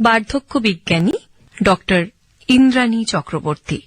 বার্ধক্য বিজ্ঞানী ডক্টর ইন্দ্রাণী চক্রবর্তী।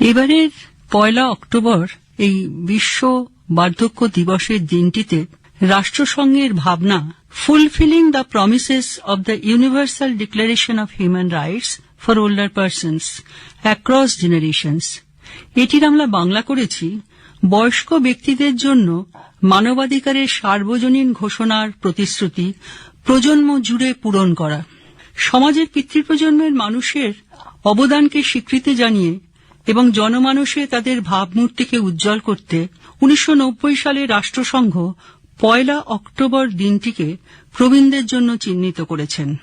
এবারের পয়লা অক্টোবর এই বিশ্ব বার্ধক্য দিবসের দিনটিতে রাষ্ট্রসংঘের ভাবনা fulfilling the promises of the universal declaration of human rights for older persons across generations এটির আমরা বাংলা করেছি, বয়স্ক ব্যক্তিদের জন্য মানবাধিকারের সার্বজনীন ঘোষণার প্রতিশ্রুতি প্রজন্ম জুড়ে পূরণ করা। সমাজের পিতৃপ্রজন্মের মানুষের অবদানকে স্বীকৃতি জানিয়ে এবং জনমানসে তাদের ভাবমূর্তিকে উজ্জ্বল করতে উনিশশো নব্বই সালে রাষ্ট্রসংঘ পয়লা অক্টোবর দিনটিকে প্রবীণদের জন্য চিহ্নিত করেছেন।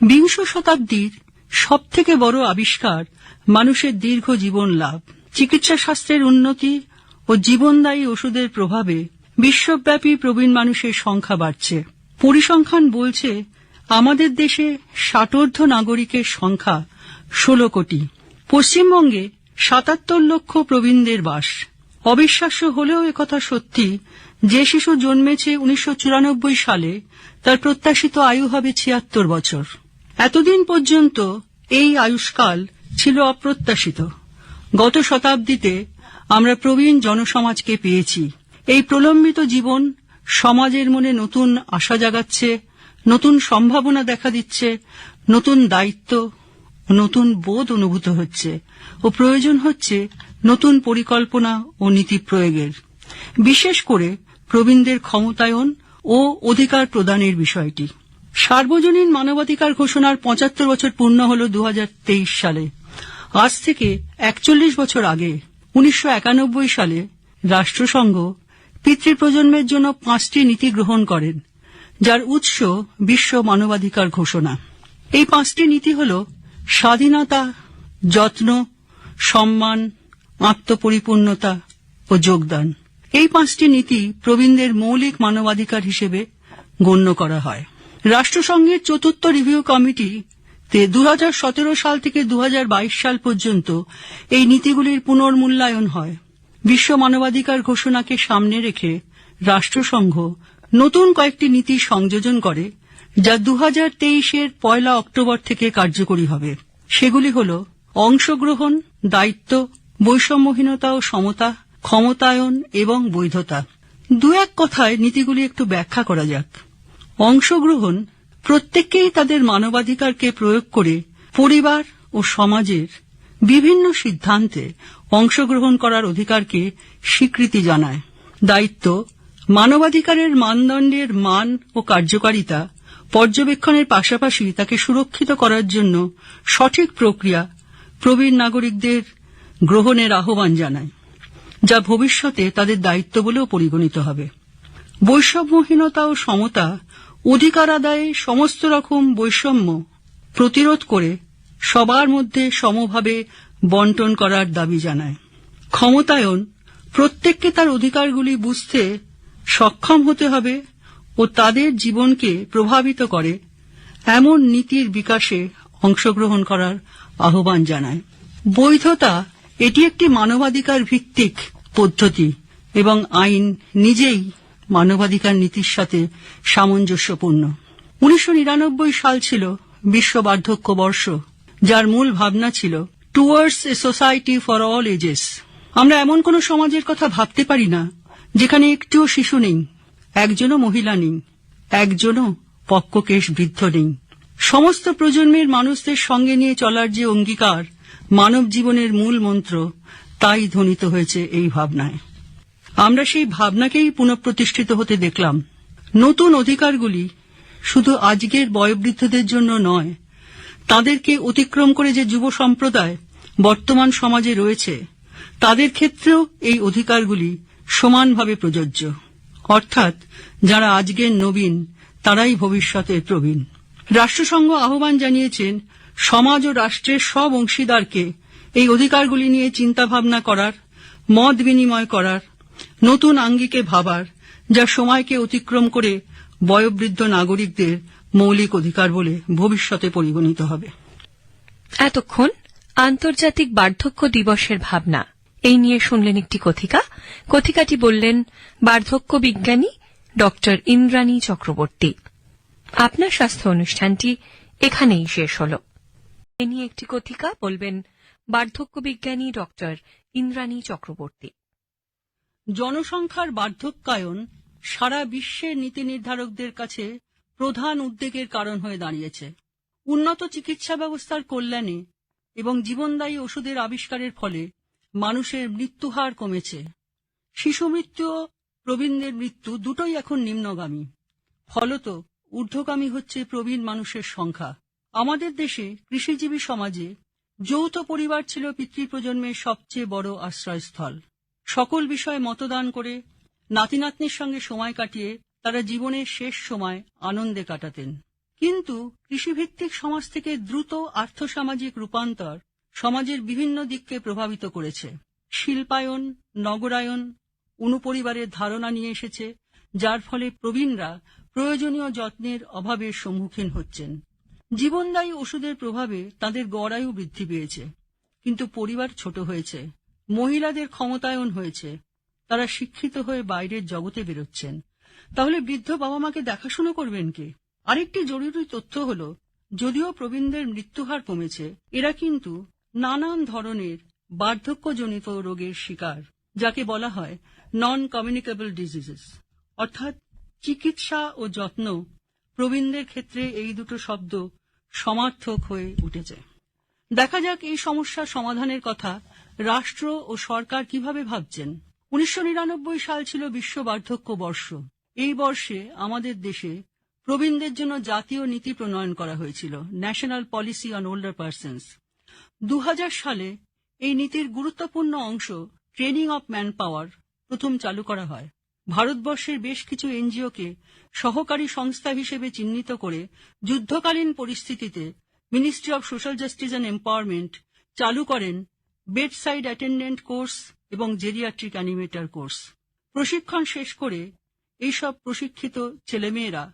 বিংশ শতাব্দীর সবথেকে বড় আবিষ্কার মানুষের দীর্ঘ জীবন লাভ। চিকিৎসা শাস্ত্রের উন্নতি ও জীবনদায়ী ওষুধের প্রভাবে বিশ্বব্যাপী প্রবীণ মানুষের সংখ্যা বাড়ছে। পরিসংখ্যান বলছে, আমাদের দেশে ষাটোর্ধ নাগরিকের সংখ্যা ষোলো কোটি। পশ্চিমবঙ্গে সাতাত্তর লক্ষ প্রবীণদের বাস। অবিশ্বাস্য হলেও একথা সত্যি, যে শিশু জন্মেছে উনিশশো চুরানব্বই সালে, তার প্রত্যাশিত আয়ু হবে ছিয়াত্তর বছর। এতদিন পর্যন্ত এই আয়ুষ্কাল ছিল অপ্রত্যাশিত। গত শতাব্দীতে আমরা প্রবীণ জনসমাজকে পেয়েছি। এই প্রলম্বিত জীবন সমাজের মনে নতুন আশা জাগাচ্ছে, নতুন সম্ভাবনা দেখা দিচ্ছে, নতুন দায়িত্ব, নতুন বোধ অনুভূত হচ্ছে ও প্রয়োজন হচ্ছে নতুন পরিকল্পনা ও নীতি প্রয়োগের। বিশেষ করে প্রবীণদের ক্ষমতায়ন ও অধিকার প্রদানের বিষয়টি। সার্বজনীন মানবাধিকার ঘোষণার পঁচাত্তর বছর পূর্ণ হল দু হাজার তেইশ সালে। আজ থেকে একচল্লিশ বছর আগে, উনিশশো একানব্বই সালে রাষ্ট্রসংঘ পিতৃপ্রজন্মের জন্য পাঁচটি নীতি গ্রহণ করেন, যার উৎস বিশ্ব মানবাধিকার ঘোষণা। এই পাঁচটি নীতি হল স্বাধীনতা, যত্ন, সম্মান, আত্মপরিপূর্ণতা ও যোগদান। এই পাঁচটি নীতি প্রবীণদের মৌলিক মানবাধিকার হিসেবে গণ্য করা হয়। রাষ্ট্রসংঘের চতুর্থ রিভিউ কমিটি তে দু হাজার সতেরো সাল থেকে দু হাজার বাইশ সাল পর্যন্ত এই নীতিগুলির পুনর্মূল্যায়ন হয়। বিশ্ব মানবাধিকার ঘোষণাকে সামনে রেখে রাষ্ট্রসংঘ নতুন কয়েকটি নীতি সংযোজন করে, যা দু এর পয়লা অক্টোবর থেকে কার্যকরী হবে। সেগুলি হল অংশগ্রহণ, দায়িত্ব, বৈষম্যহীনতা ও সমতা, ক্ষমতায়ন এবং বৈধতা। দু এক কথায় নীতিগুলি একটু ব্যাখ্যা করা যাক। অংশগ্রহণ প্রত্যেককেই তাদের মানবাধিকারকে প্রয়োগ করে পরিবার ও সমাজের বিভিন্ন সিদ্ধান্তে অংশগ্রহণ করার অধিকারকে স্বীকৃতি জানায়। দায়িত্ব, মানবাধিকারের মানদণ্ডের মান ও কার্যকারিতা পর্যবেক্ষণের পাশাপাশি তাকে সুরক্ষিত করার জন্য সঠিক প্রক্রিয়া প্রবীণ নাগরিকদের গ্রহণের আহ্বান জানায়, যা ভবিষ্যতে তাদের দায়িত্ব বলেও পরিগণিত হবে। বৈষম্যহীনতা ও সমতা অধিকার আদায়ে সমস্ত রকম বৈষম্য প্রতিরোধ করে সবার মধ্যে সমভাবে বন্টন করার দাবি জানায়। ক্ষমতায়ন প্রত্যেককে তার অধিকারগুলি বুঝতে সক্ষম হতে হবে ও তাদের জীবনকে প্রভাবিত করে, এমন নীতির বিকাশে অংশগ্রহণ করার আহ্বান জানায়। বৈধতা এটি একটি মানবাধিকার ভিত্তিক পদ্ধতি এবং আইন নিজেই মানবাধিকার নীতির সাথে সামঞ্জস্যপূর্ণ। উনিশশো নিরানব্বই সাল ছিল বিশ্ব বার্ধক্য বর্ষ। যার মূল ভাবনা ছিল towards a society for all ages আমরা এমন কোন সমাজের কথা ভাবতে পারি না, যেখানে একটিও শিশু নেই, একজনও মহিলা নেই, একজনও পক্ককেশ বৃদ্ধ নেই। সমস্ত প্রজন্মের মানুষদের সঙ্গে নিয়ে চলার যে অঙ্গীকার, মানব জীবনের মূল মন্ত্র, তাই ধ্বনিত হয়েছে এই ভাবনায়। আমরা সেই ভাবনাকেই পুনঃপ্রতিষ্ঠিত হতে দেখলাম। নতুন অধিকারগুলি শুধু আজকের বয়োবৃদ্ধদের জন্য নয় তাদেরকে অতিক্রম করে যে যুব সম্প্রদায় বর্তমান সমাজে রয়েছে, তাদের ক্ষেত্রেও এই অধিকারগুলি সমানভাবে প্রযোজ্য। অর্থাৎ যারা আজকের নবীন, তারাই ভবিষ্যতের প্রবীণ। রাষ্ট্রসংঘ আহ্বান জানিয়েছেন, সমাজ ও রাষ্ট্রের সব অংশীদারকে এই অধিকারগুলি নিয়ে চিন্তাভাবনা করার, মত বিনিময় করার, নতুন আঙ্গিকে ভাবার, যা সময়কে অতিক্রম করে বয়োবৃদ্ধ নাগরিকদের মৌলিক অধিকার বলে ভবিষ্যতে পরিগণিত হবে। এতক্ষণ আন্তর্জাতিক বার্ধক্য দিবসের ভাবনা। এই নিয়ে শুনলেন একটি কথিকা। কথিকাটি বললেন বার্ধক্য বিজ্ঞানী ডক্টর ইন্দ্রাণী চক্রবর্তী। আপনার স্বাস্থ্য অনুষ্ঠানটি এখানেই শেষ হল। এ নিয়ে একটি কথিকা বলবেন বার্ধক্য বিজ্ঞানী ডক্টর ইন্দ্রাণী চক্রবর্তী। জনসংখ্যার বার্ধক্যায়ন সারা বিশ্বের নীতি নির্ধারকদের কাছে প্রধান উদ্বেগের কারণ হয়ে দাঁড়িয়েছে। উন্নত চিকিৎসা ব্যবস্থার কল্যাণে এবং জীবনদায়ী ওষুধের আবিষ্কারের ফলে মানুষের মৃত্যুহার কমেছে। শিশু মৃত্যু ও প্রবীণদের মৃত্যু দুটোই এখন নিম্নগামী। ফলত ঊর্ধ্বগামী হচ্ছে প্রবীণ মানুষের সংখ্যা। আমাদের দেশে কৃষিজীবী সমাজে যৌথ পরিবার ছিল পিতৃপ্রজন্মের সবচেয়ে বড় আশ্রয়স্থল। সকল বিষয়ে মতদান করে নাতি নাতনির সঙ্গে সময় কাটিয়ে তারা জীবনের শেষ সময় আনন্দে কাটাতেন। কিন্তু কৃষিভিত্তিক সমাজ থেকে দ্রুত আর্থসামাজিক রূপান্তর সমাজের বিভিন্ন দিককে প্রভাবিত করেছে। শিল্পায়ন, নগরায়ন, অনুপরিবারের ধারণা নিয়ে এসেছে, যার ফলে প্রবীণরা প্রয়োজনীয় যত্নের অভাবের সম্মুখীন হচ্ছেন। জীবনদায়ী ওষুধের প্রভাবে তাদের গড়ায়ু বৃদ্ধি পেয়েছে, কিন্তু পরিবার ছোট হয়েছে, মহিলাদের ক্ষমতায়ন হয়েছে, তারা শিক্ষিত হয়ে বাইরের জগতে বেরোচ্ছেন। তাহলে বৃদ্ধ বাবা মাকে দেখাশুনো করবেন কে? আরেকটি জরুরি তথ্য হল, যদিও প্রবীণদের মৃত্যুহার কমেছে, এরা কিন্তু নানান ধরনের বার্ধক্যজনিত রোগের শিকার, যাকে বলা হয় নন কমিউনিকেবল ডিজিজেস অর্থাৎ চিকিৎসা ও যত্ন প্রবীণদের ক্ষেত্রে এই দুটো শব্দ সমার্থক হয়ে উঠেছে। দেখা যাক এই সমস্যার সমাধানের কথা রাষ্ট্র ও সরকার কীভাবে ভাবছেন। উনিশশো নিরানব্বই সাল ছিল বিশ্ব বার্ধক্য বর্ষ। এই বর্ষে আমাদের দেশে প্রবীণদের জন্য জাতীয় নীতি প্রণয়ন করা হয়েছিল national policy on older persons দু সালে এই নীতির গুরুত্বপূর্ণ অংশ ট্রেনিং অফ ম্যান পাওয়ার প্রথম চালু করা হয়। ভারতবর্ষের বেশ কিছু এনজিওকে সহকারী সংস্থা হিসেবে চিহ্নিত করে যুদ্ধকালীন পরিস্থিতিতে ministry of social justice and empowerment চালু করেন বেডসাইড অ্যাটেন্ডেন্ট কোর্স এবং জেরিয়াট্রিক অ্যানিমেটর কোর্স প্রশিক্ষণ শেষ করে এইসব প্রশিক্ষিত ছেলেমেয়েরা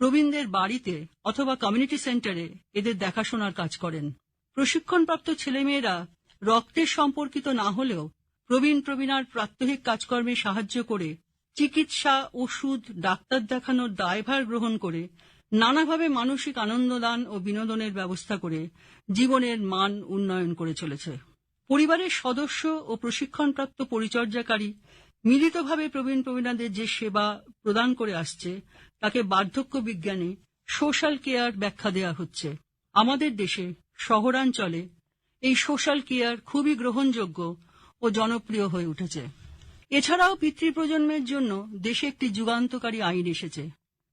প্রবীণদের বাড়িতে অথবা কমিউনিটি সেন্টারে এদের দেখাশোনার কাজ করেন। প্রশিক্ষণপ্রাপ্ত ছেলেমেয়েরা রক্তের সম্পর্কিত না হলেও প্রবীণ প্রবীণার প্রাত্যহিক কাজকর্মে সাহায্য করে চিকিৎসা, ওষুধ, ডাক্তার দেখানোর দায়ভার গ্রহণ করে নানাভাবে মানসিক আনন্দদান ও বিনোদনের ব্যবস্থা করে জীবনের মান উন্নয়ন করে চলেছে। পরিবারের সদস্য ও প্রশিক্ষণপ্রাপ্ত পরিচর্যাকারী মিলিতভাবে প্রবীণ প্রবীণাদের যে সেবা প্রদান করে আসছে, তাকে বার্ধক্য বিজ্ঞানে সোশ্যাল কেয়ার ব্যাখ্যা দেওয়া হচ্ছে। আমাদের দেশে শহরাঞ্চলে এই সোশ্যাল কেয়ার খুবই গ্রহণযোগ্য ও জনপ্রিয় হয়ে উঠেছে। এছাড়াও পিতৃপ্রজন্মের জন্য দেশে একটি যুগান্তকারী আইন এসেছে।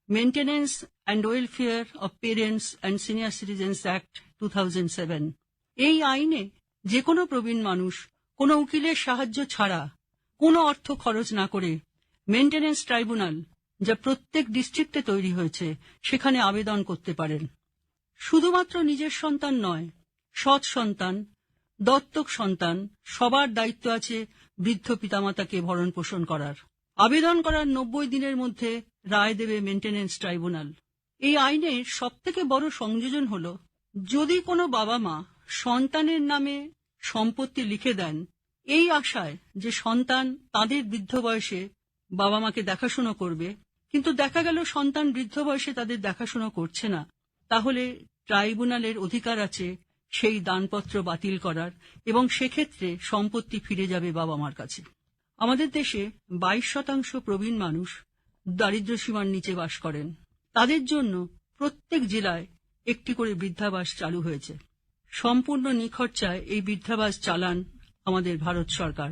Maintenance and welfare of parents and senior citizens act two এই আইনে যে কোনো প্রবীণ মানুষ কোনো উকিলের সাহায্য ছাড়া কোনো অর্থ খরচ না করে মেনটেন্যান্স ট্রাইব্যুনাল, যা প্রত্যেক ডিস্ট্রিক্টে তৈরি হয়েছে, সেখানে আবেদন করতে পারেন। শুধুমাত্র নিজের সন্তান নয়, সৎ সন্তান, দত্তক সন্তান, সবার দায়িত্ব আছে বৃদ্ধ পিতামাতাকে ভরণ পোষণ করার। আবেদন করার নব্বই দিনের মধ্যে রায় দেবে মেনটেন্যান্স ট্রাইব্যুনাল। এই আইনের সবথেকে বড় সংযোজন হল, যদি কোনো বাবা মা সন্তানের নামে সম্পত্তি লিখে দেন এই আশায় যে সন্তান তাদের বৃদ্ধ বয়সে বাবা মাকে দেখাশুনো করবে, কিন্তু দেখা গেল সন্তান বৃদ্ধ বয়সে তাদের দেখাশুনো করছে না, তাহলে ট্রাইব্যুনালের অধিকার আছে সেই দানপত্র বাতিল করার এবং সেক্ষেত্রে সম্পত্তি ফিরে যাবে বাবা মার কাছে। আমাদের দেশে বাইশ শতাংশ প্রবীণ মানুষ দারিদ্র্য সীমার নিচে বাস করেন। তাদের জন্য প্রত্যেক জেলায় একটি করে বৃদ্ধাবাস চালু হয়েছে। সম্পূর্ণ নিখরচায় এই বৃদ্ধাবাস চালান আমাদের ভারত সরকার।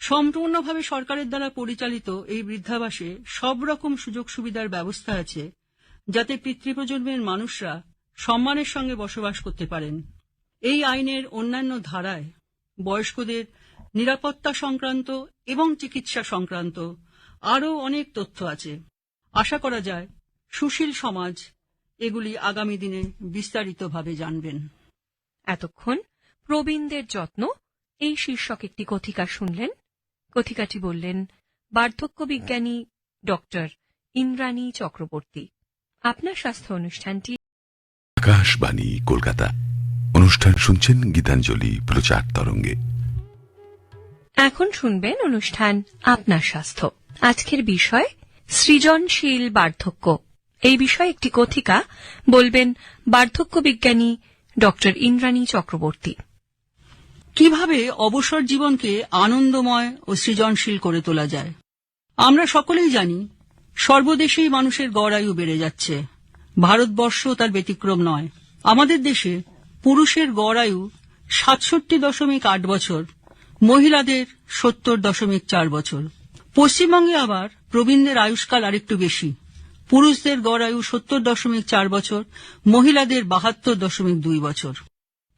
সম্পূর্ণভাবে সরকারের দ্বারা পরিচালিত এই বৃদ্ধাবাসে সব রকম সুযোগ সুবিধার ব্যবস্থা আছে, যাতে পিতৃপ্রজন্মের মানুষরা সম্মানের সঙ্গে বসবাস করতে পারেন। এই আইনের অন্যান্য ধারায় বয়স্কদের নিরাপত্তা সংক্রান্ত এবং চিকিৎসা সংক্রান্ত আরও অনেক তথ্য আছে। আশা করা যায় সুশীল সমাজ এগুলি আগামী দিনে বিস্তারিতভাবে জানবেন। এতক্ষণ প্রবীণদের যত্ন এই শীর্ষক একটি কথিকা শুনলেন। কথিকাটি বললেন বার্ধক্য বিজ্ঞানী ডক্টর ইন্দ্রাণী চক্রবর্তী আপনার স্বাস্থ্য অনুষ্ঠানটি আকাশবাণী কলকাতা। অনুষ্ঠান শুনছেন গীতাঞ্জলি প্রচার তরঙ্গে। এখন শুনবেন অনুষ্ঠান আপনার স্বাস্থ্য। আজকের বিষয় সৃজনশীল বার্ধক্য। এই বিষয়ে একটি কথিকা বলবেন বার্ধক্য বিজ্ঞানী ড ইন্দ্রাণী চক্রবর্তী। কীভাবে অবসর জীবনকে আনন্দময় ও সৃজনশীল করে তোলা যায়? আমরা সকলেই জানি, সর্বদেশেই মানুষের গড় আয়ু বেড়ে যাচ্ছে। ভারতবর্ষ তার ব্যতিক্রম নয়। আমাদের দেশে পুরুষের গড় আয়ু সাতষট্টি দশমিক আট বছর, মহিলাদের সত্তর দশমিক চার বছর। পশ্চিমবঙ্গে আবার প্রবীণদের আয়ুষ্কাল আরেকটু বেশি। পুরুষদের গড় আয়ু সত্তর দশমিক চার বছর, মহিলাদের বাহাত্তর দশমিক দুই বছর।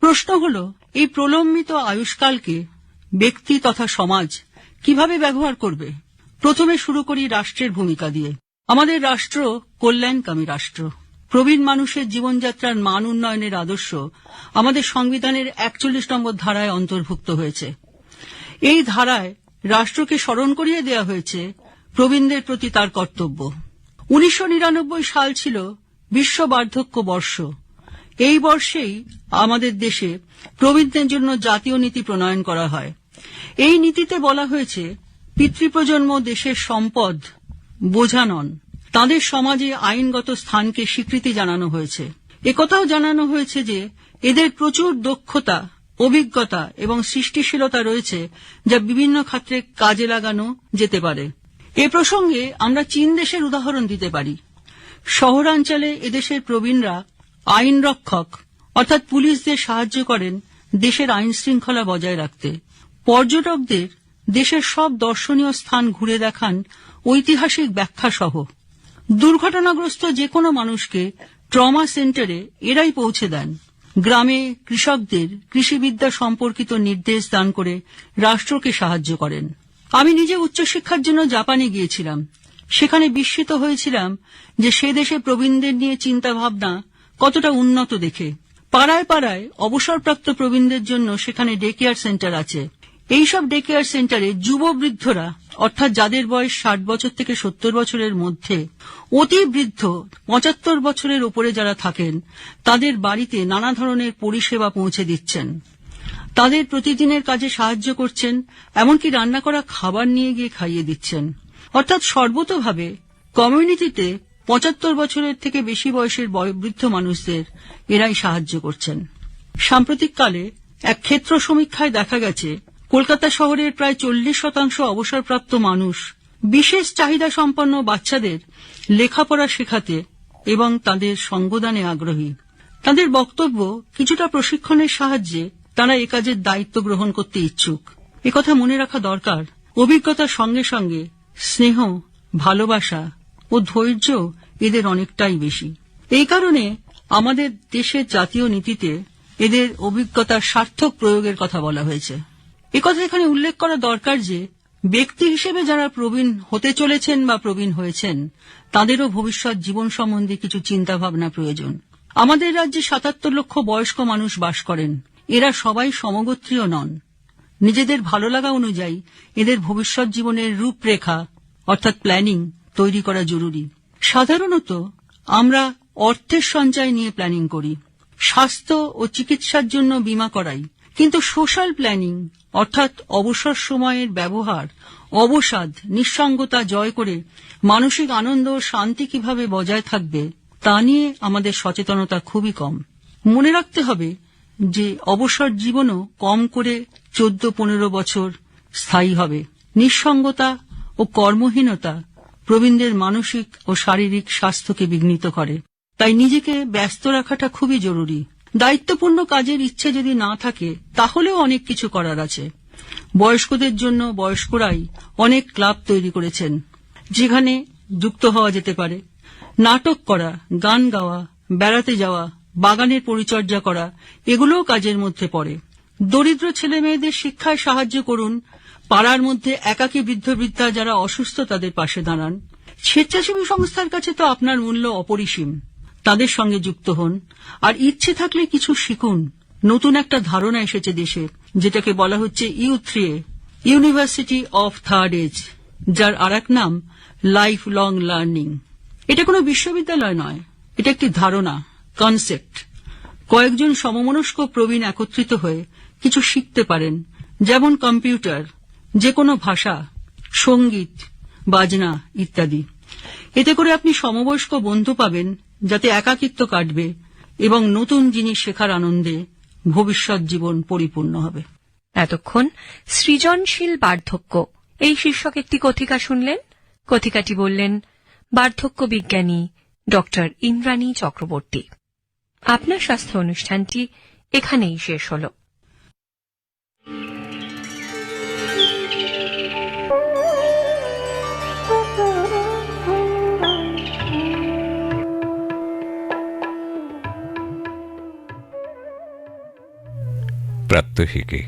প্রশ্ন হল এই প্রলম্বিত আয়ুষ্কালকে ব্যক্তি তথা সমাজ কীভাবে ব্যবহার করবে? প্রথমে শুরু করি রাষ্ট্রের ভূমিকা দিয়ে। আমাদের রাষ্ট্র কল্যাণকামী রাষ্ট্র। প্রবীণ মানুষের জীবনযাত্রার মান উন্নয়নের আদর্শ আমাদের সংবিধানের একচল্লিশ নম্বর ধারায় অন্তর্ভুক্ত হয়েছে। এই ধারায় রাষ্ট্রকে স্মরণ করিয়ে দেওয়া হয়েছে প্রবীণদের প্রতি তার কর্তব্য। উনিশশো নিরানব্বই সাল ছিল বিশ্ব বার্ধক্য বর্ষ। এই বর্ষেই আমাদের দেশে প্রবীণদের জন্য জাতীয় নীতি প্রণয়ন করা হয়। এই নীতিতে বলা হয়েছে, পিতৃপ্রজন্ম দেশের সম্পদ বোঝা নন তাদের সমাজে আইনগত স্থানকে স্বীকৃতি জানানো হয়েছে। একথাও জানানো হয়েছে যে, এদের প্রচুর দক্ষতা, অভিজ্ঞতা এবং সৃষ্টিশীলতা রয়েছে যা বিভিন্ন ক্ষেত্রে কাজে লাগানো যেতে পারে। এ প্রসঙ্গে আমরা চীন দেশের উদাহরণ দিতে পারি। শহরাঞ্চলে এদেশের প্রবীণরা আইন রক্ষক, অর্থাৎ পুলিশদের সাহায্য করেন দেশের আইন শৃঙ্খলা বজায় রাখতে। পর্যটকদের দেশের সব দর্শনীয় স্থান ঘুরে দেখান ঐতিহাসিক ব্যাখ্যা সহ দুর্ঘটনাগ্রস্ত যে কোনো মানুষকে ট্রমা সেন্টারে এরাই পৌঁছে দেন। গ্রামে কৃষকদের কৃষিবিদ্যা সম্পর্কিত নির্দেশ দান করে রাষ্ট্রকে সাহায্য করেন। আমি নিজে উচ্চশিক্ষার জন্য জাপানে গিয়েছিলাম। সেখানে বিস্মিত হয়েছিলাম যে সে দেশে প্রবীণদের নিয়ে চিন্তা ভাবনা কতটা উন্নত দেখে। পাড়ায় পাড়ায় অবসরপ্রাপ্ত প্রবীণদের জন্য সেখানে ডে কেয়ার সেন্টার আছে। এইসব ডে কেয়ার সেন্টারে যুব বৃদ্ধরা অর্থাৎ যাদের বয়স ষাট বছর থেকে সত্তর বছরের মধ্যে, অতি বৃদ্ধ, পঁচাত্তর বছরের ওপরে যারা থাকেন, তাদের বাড়িতে নানা ধরনের পরিষেবা পৌঁছে দিচ্ছেন। তাদের প্রতিদিনের কাজে সাহায্য করছেন, এমনকি রান্না করা খাবার নিয়ে গিয়ে খাইয়ে দিচ্ছেন। অর্থাৎ সর্বতোভাবে কমিউনিটিতে পঁচাত্তর বছরের থেকে বেশি বয়সের বয়োবৃদ্ধ মানুষদের এরাই সাহায্য করছেন। সাম্প্রতিককালে এক ক্ষেত্র সমীক্ষায় দেখা গেছে, কলকাতা শহরের প্রায় চল্লিশ শতাংশ অবসরপ্রাপ্ত মানুষ বিশেষ চাহিদা সম্পন্ন বাচ্চাদের লেখাপড়া শেখাতে এবং তাদের সঙ্গদানে আগ্রহী। তাদের বক্তব্য কিছুটা প্রশিক্ষণের সাহায্যে তারা এ কাজের দায়িত্ব গ্রহণ করতে ইচ্ছুক। একথা মনে রাখা দরকার, অভিজ্ঞতার সঙ্গে সঙ্গে স্নেহ, ভালোবাসা ও ধৈর্য এদের অনেকটাই বেশি। এই কারণে আমাদের দেশের জাতীয় নীতিতে এদের অভিজ্ঞতার সার্থক প্রয়োগের কথা বলা হয়েছে। একথা এখানে উল্লেখ করা দরকার যে, ব্যক্তি হিসেবে যারা প্রবীণ হতে চলেছেন বা প্রবীণ হয়েছেন, তাদেরও ভবিষ্যৎ জীবন সম্বন্ধে কিছু চিন্তা ভাবনা প্রয়োজন। আমাদের রাজ্যে সাতাত্তর লক্ষ বয়স্ক মানুষ বাস করেন। এরা সবাই সমগোত্রীয় নন। নিজেদের ভালো লাগা অনুযায়ী এদের ভবিষ্যৎ জীবনের রূপরেখা, অর্থাৎ প্ল্যানিং তৈরি করা জরুরি। সাধারণত আমরা অর্থের সঞ্চয় নিয়ে প্ল্যানিং করি। স্বাস্থ্য ও চিকিৎসার জন্য বীমা করাই। কিন্তু সোশ্যাল প্ল্যানিং অর্থাৎ অবসর সময়ের ব্যবহার, অবসাদ, নিঃসঙ্গতা জয় করে মানসিক আনন্দ ও শান্তি কীভাবে বজায় থাকবে, তা নিয়ে আমাদের সচেতনতা খুবই কম। মনে রাখতে হবে যে অবসর জীবনও কম করে চোদ্দ পনেরো বছর স্থায়ী হবে। নিঃসঙ্গতা ও কর্মহীনতা প্রবীণদের মানসিক ও শারীরিক স্বাস্থ্যকে বিঘ্নিত করে। তাই নিজেকে ব্যস্ত রাখাটা খুবই জরুরি। দায়িত্বপূর্ণ কাজের ইচ্ছে যদি না থাকে, তাহলেও অনেক কিছু করার আছে। বয়স্কদের জন্য বয়স্করাই অনেক ক্লাব তৈরি করেছেন, যেখানে যুক্ত হওয়া যেতে পারে। নাটক করা, গান গাওয়া, বেড়াতে যাওয়া, বাগানের পরিচর্যা করা, এগুলোও কাজের মধ্যে পড়ে। দরিদ্র ছেলে মেয়েদের শিক্ষায় সাহায্য করুন পাড়ার মধ্যে একাকী বৃদ্ধ বৃদ্ধা যারা অসুস্থ তাদের পাশে দাঁড়ান। স্বেচ্ছাসেবী সংস্থার কাছে তো আপনার মূল্য অপরিসীম। তাদের সঙ্গে যুক্ত হন। আর ইচ্ছে থাকলে কিছু শিখুন। নতুন একটা ধারণা এসেছে দেশে, যেটাকে বলা হচ্ছে U three university of third age, যার আর এক নাম, লাইফ লং লার্নিং। এটা কোনো বিশ্ববিদ্যালয় নয়, এটা একটি ধারণা, কনসেপ্ট। কয়েকজন সমমনস্ক প্রবীণ একত্রিত হয়ে কিছু শিখতে পারেন, যেমন কম্পিউটার যে কোনো ভাষা, সংগীত, বাজনা ইত্যাদি। এতে করে আপনি সমবয়স্ক বন্ধু পাবেন যাতে একাকিত্ব কাটবে এবং নতুন জিনিস শেখার আনন্দে ভবিষ্যৎ জীবন পরিপূর্ণ হবে। এতক্ষণ সৃজনশীল বার্ধক্য। এই শীর্ষক একটি কথিকা শুনলেন। কথিকাটি বললেন, বার্ধক্য বিজ্ঞানী ডক্টর ইন্দ্রাণী চক্রবর্তী। আপনার স্বাস্থ্য অনুষ্ঠানটি এখানেই শেষ হল। প্রাত্যহিকে